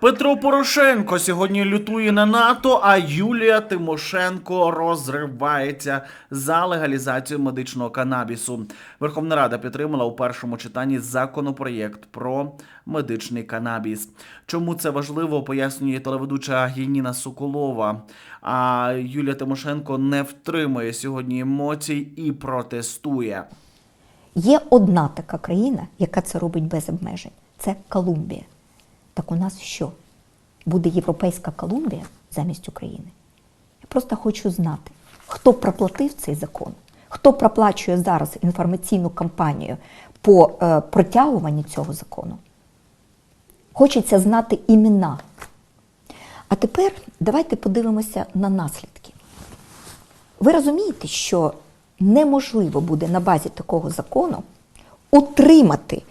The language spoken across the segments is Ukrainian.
Петро Порошенко сьогодні лютує на НАТО, а Юлія Тимошенко розривається за легалізацію медичного канабісу. Верховна Рада підтримала у першому читанні законопроєкт про медичний канабіс. Чому це важливо, пояснює телеведуча Яніна Соколова. А Юлія Тимошенко не втримує сьогодні емоцій і протестує. Є одна така країна, яка це робить без обмежень. Це Колумбія. Так у нас що? Буде європейська Колумбія замість України? Я просто хочу знати, хто проплатив цей закон, хто проплачує зараз інформаційну кампанію по е, протягуванню цього закону. Хочеться знати імена. А тепер давайте подивимося на наслідки. Ви розумієте, що неможливо буде на базі такого закону утримати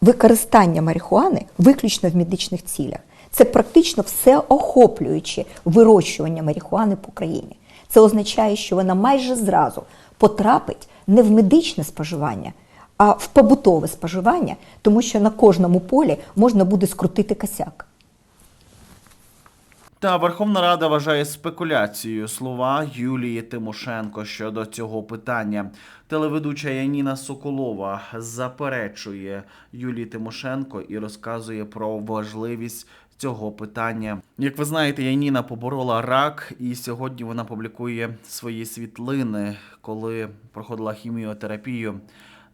використання марихуани виключно в медичних цілях. Це практично всеохоплююче вирощування марихуани по країні. Це означає, що вона майже зразу потрапить не в медичне споживання, а в побутове споживання, тому що на кожному полі можна буде скрутити косяк. Та Верховна Рада вважає спекуляцією слова Юлії Тимошенко щодо цього питання. Телеведуча Яніна Соколова заперечує Юлії Тимошенко і розказує про важливість цього питання. Як ви знаєте, Яніна поборола рак, і сьогодні вона публікує свої світлини, коли проходила хіміотерапію.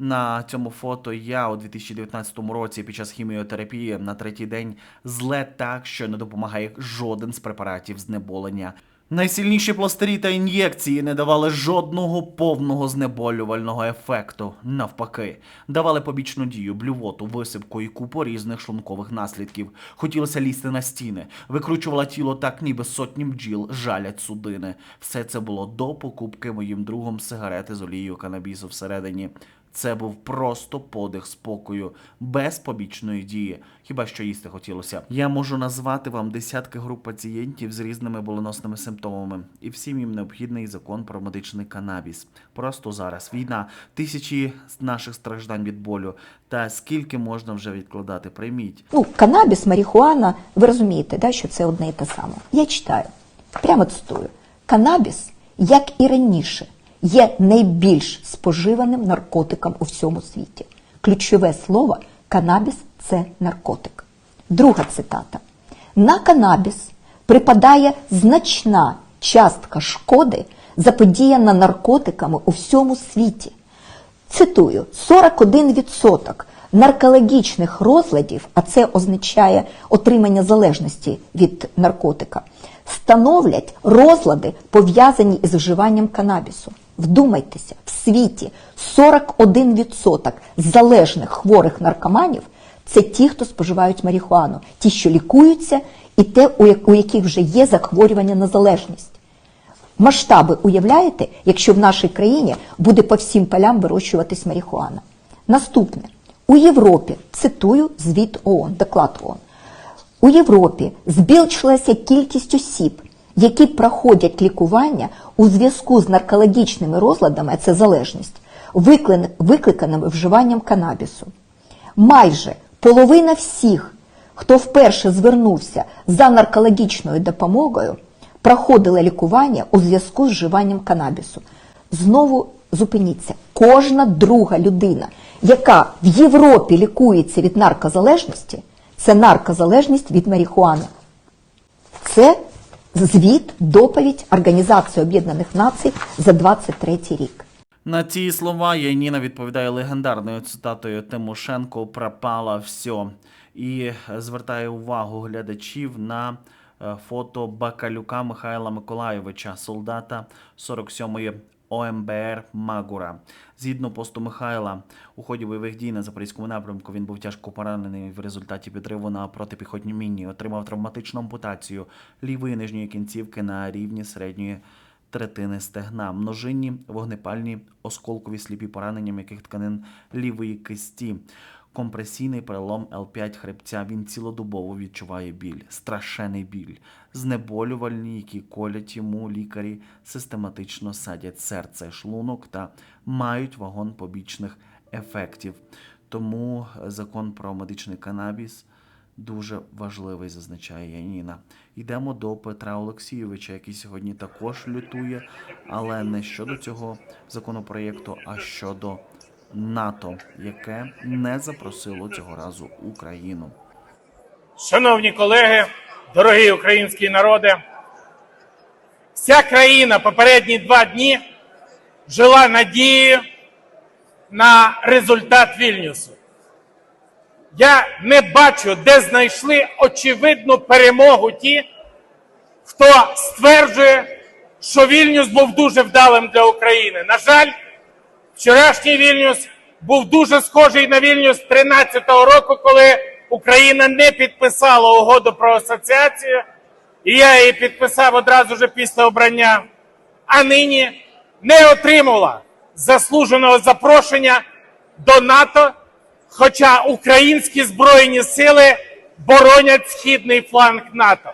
На цьому фото я у 2019 році під час хіміотерапії на третій день зле так, що не допомагає жоден з препаратів знеболення. Найсильніші пластирі та ін'єкції не давали жодного повного знеболювального ефекту. Навпаки, давали побічну дію, блювоту, висипку і купу різних шлункових наслідків. Хотілося лізти на стіни, викручувала тіло так, ніби сотні бджіл жалять судини. Все це було до покупки моїм другом сигарети з олією канабісу всередині. Це був просто подих спокою, без побічної дії. Хіба що їсти хотілося. Я можу назвати вам десятки груп пацієнтів з різними болоносними симптомами, і всім їм необхідний закон про медичний канабіс. Просто зараз війна, тисячі наших страждань від болю. Та скільки можна вже відкладати? Прийміть. Ну, канабіс, марихуана, ви розумієте, да, що це одне і те саме. Я читаю, прямо цитую. Канабіс, як і раніше, є найбільш споживаним наркотиком у всьому світі. Ключове слово канабіс це наркотик. Друга цитата. На канабіс припадає значна частка шкоди, заподіяна наркотиками у всьому світі. Цитую, 41% наркологічних розладів, а це означає отримання залежності від наркотика, становлять розлади, пов'язані із вживанням канабісу. Вдумайтеся, в світі 41% залежних хворих наркоманів це ті, хто споживають марихуану, ті, що лікуються, і те, у яких вже є захворювання на залежність. Масштаби уявляєте, якщо в нашій країні буде по всім полям вирощуватись марихуана. Наступне. У Європі, цитую звіт ООН, доклад ООН, у Європі збільшилася кількість осіб, які проходять лікування у зв'язку з наркологічними розладами, а це залежність, викликаними вживанням канабісу. Майже половина всіх, хто вперше звернувся за наркологічною допомогою, проходила лікування у зв'язку з вживанням канабісу. Знову зупиніться, кожна друга людина, яка в Європі лікується від наркозалежності, це наркозалежність від марихуани. Це звіт, доповідь Організації Об'єднаних Націй за 23 рік. На ці слова Яніна відповідає легендарною цитатою Тимошенко пропало все і звертає увагу глядачів на е, фото Бакалюка Михайла Миколаєвича, солдата 47-ї ОМБР Магура. Згідно посту Михайла, у ході бойових дій на запорізькому напрямку він був тяжко поранений в результаті підриву на протипіхотній міні, отримав травматичну ампутацію лівої нижньої кінцівки на рівні середньої третини стегна, множинні вогнепальні осколкові сліпі поранення м'яких тканин лівої кисті, компресійний перелом Л5 хребця. Він цілодобово відчуває біль, страшенний біль, знеболювальні, які колять йому лікарі, систематично садять серце, шлунок та мають вагон побічних ефектів. Тому закон про медичний канабіс дуже важливий, зазначає Яніна. Йдемо до Петра Олексійовича, який сьогодні також лютує, але не щодо цього законопроєкту, а щодо НАТО, яке не запросило цього разу Україну. Шановні колеги, дорогі українські народи, вся країна попередні два дні жила надією на результат Вільнюсу. Я не бачу, де знайшли очевидну перемогу ті, хто стверджує, що Вільнюс був дуже вдалим для України. На жаль, Вчорашній Вільнюс був дуже схожий на Вільнюс 13-го року, коли Україна не підписала угоду про асоціацію, і я її підписав одразу ж після обрання, а нині не отримала заслуженого запрошення до НАТО, хоча українські збройні сили боронять східний фланг НАТО.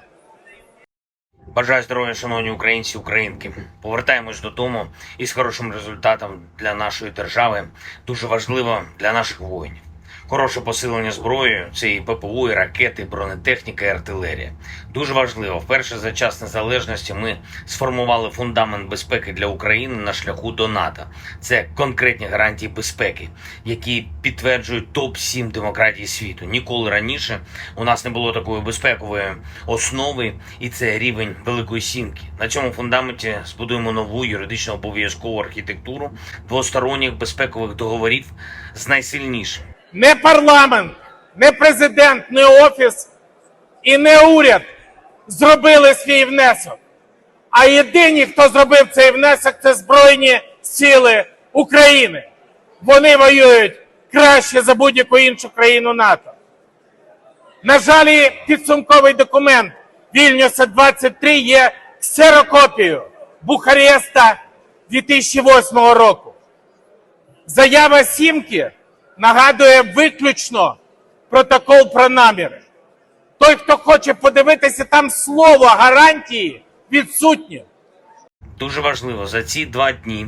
Бажаю здоров'я, шановні українці, українки. Повертаємось додому із хорошим результатом для нашої держави. Дуже важливо для наших воїнів. Хороше посилення зброєю це і ППУ, і ракети, і бронетехніка, і артилерія. Дуже важливо. Вперше за час незалежності ми сформували фундамент безпеки для України на шляху до НАТО. Це конкретні гарантії безпеки, які підтверджують топ 7 демократій світу. Ніколи раніше у нас не було такої безпекової основи, і це рівень Великої Сімки. На цьому фундаменті збудуємо нову юридично обов'язкову архітектуру двосторонніх безпекових договорів з найсильнішим. Не парламент, не президент, не офіс і не уряд зробили свій внесок. А єдині, хто зробив цей внесок, це Збройні Сили України. Вони воюють краще за будь-яку іншу країну НАТО. На жаль, підсумковий документ Вільнюса 23 є ксерокопією Бухареста 2008 року. Заява Сімки нагадує виключно протокол про наміри. Той, хто хоче подивитися, там слово гарантії відсутнє. Дуже важливо за ці два дні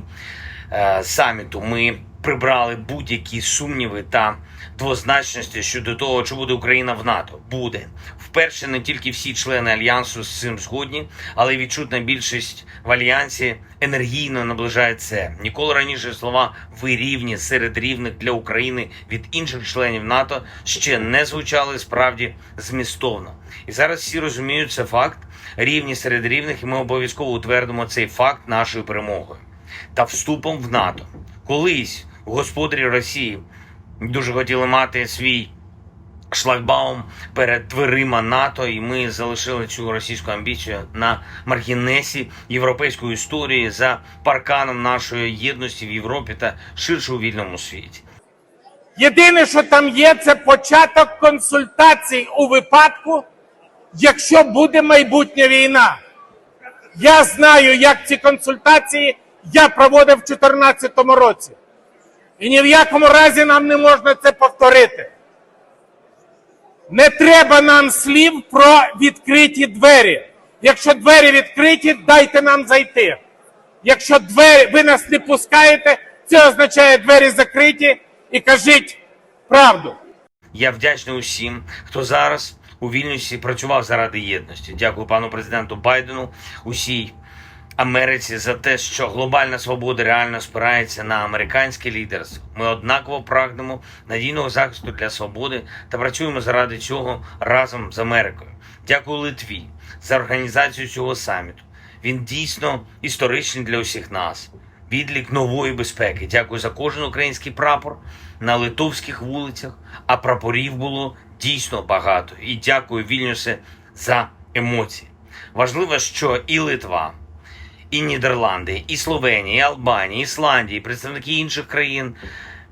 е, саміту ми прибрали будь-які сумніви та двозначності щодо того, чи буде Україна в НАТО. Буде вперше не тільки всі члени альянсу з цим згодні, але й відчутна більшість в альянсі енергійно наближає це. Ніколи раніше слова ви рівні серед рівних для України від інших членів НАТО ще не звучали справді змістовно. І зараз всі розуміють це факт рівні серед рівних, і ми обов'язково утвердимо цей факт нашою перемогою та вступом в НАТО. Колись господарі Росії дуже хотіли мати свій шлагбаум перед дверима НАТО, і ми залишили цю російську амбіцію на маргінесі європейської історії за парканом нашої єдності в Європі та ширше у вільному світі. Єдине, що там є, це початок консультацій у випадку, якщо буде майбутня війна. Я знаю, як ці консультації я проводив в 2014 році. І ні в якому разі нам не можна це повторити. Не треба нам слів про відкриті двері. Якщо двері відкриті, дайте нам зайти. Якщо двері ви нас не пускаєте, це означає двері закриті і кажіть правду. Я вдячний усім, хто зараз у Вільнюсі працював заради єдності. Дякую пану президенту Байдену, усій Америці за те, що глобальна свобода реально спирається на американське лідерство. Ми однаково прагнемо надійного захисту для свободи та працюємо заради цього разом з Америкою. Дякую Литві за організацію цього саміту. Він дійсно історичний для усіх нас. Відлік нової безпеки. Дякую за кожен український прапор на литовських вулицях, а прапорів було дійсно багато. І дякую Вільнюсе за емоції. Важливо, що і Литва, і Нідерланди, і Словенія, і Албанія, і Ісландія, і представники інших країн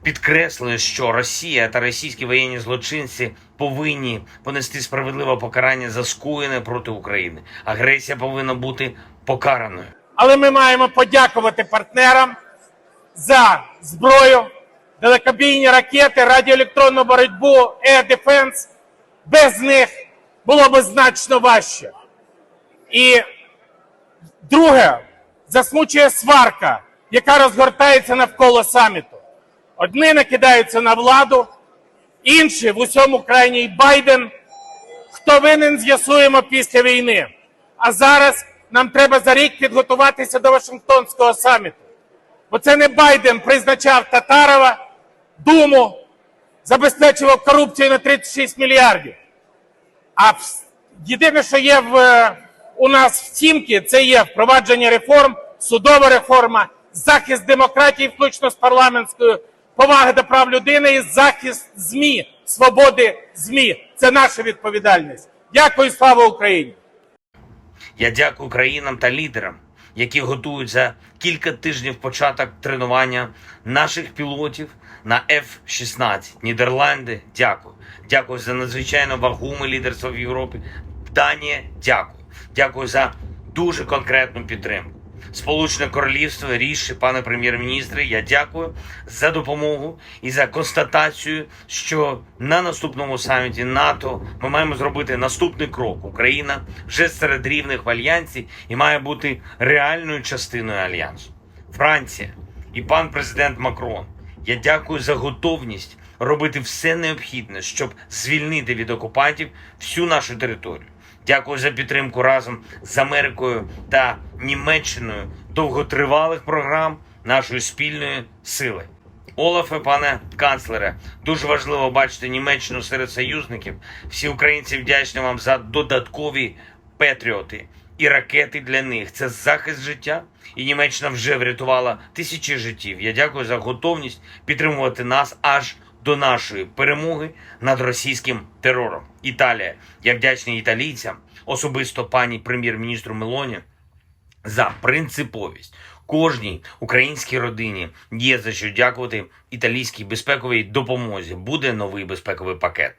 підкреслили, що Росія та російські воєнні злочинці повинні понести справедливе покарання за скоєне проти України. Агресія повинна бути покараною. Але ми маємо подякувати партнерам за зброю, далекобійні ракети, радіоелектронну боротьбу, Air Defense. Без них було б значно важче. І друге, засмучує сварка, яка розгортається навколо саміту. Одні накидаються на владу, інші в усьому крайній Байден Хто винен, з'ясуємо після війни. А зараз нам треба за рік підготуватися до Вашингтонського саміту. Бо це не Байден призначав Татарова, Думу, забезпечував корупцію на 36 мільярдів. А єдине, що є в, е, у нас в сімки, це є впровадження реформ, судова реформа, захист демократії, включно з парламентською, поваги до прав людини і захист ЗМІ, свободи ЗМІ. Це наша відповідальність. Дякую, слава Україні! Я дякую країнам та лідерам, які готують за кілька тижнів початок тренування наших пілотів на F-16. Нідерланди, дякую. Дякую за надзвичайно вагоме лідерство в Європі. Данія, дякую. Дякую за дуже конкретну підтримку. Сполучене Королівство, ріші, пане прем'єр-міністре, я дякую за допомогу і за констатацію, що на наступному саміті НАТО ми маємо зробити наступний крок. Україна вже серед рівних в альянсі і має бути реальною частиною альянсу. Франція і пан президент Макрон. Я дякую за готовність робити все необхідне, щоб звільнити від окупантів всю нашу територію. Дякую за підтримку разом з Америкою та Німеччиною довготривалих програм нашої спільної сили. Олафе, пане канцлере, дуже важливо бачити Німеччину серед союзників. Всі українці вдячні вам за додаткові петріоти і ракети для них. Це захист життя, і Німеччина вже врятувала тисячі життів. Я дякую за готовність підтримувати нас аж до нашої перемоги над російським терором. Італія. Я вдячний італійцям, особисто пані прем'єр-міністру Мелоні, за принциповість. Кожній українській родині є за що дякувати італійській безпековій допомозі. Буде новий безпековий пакет.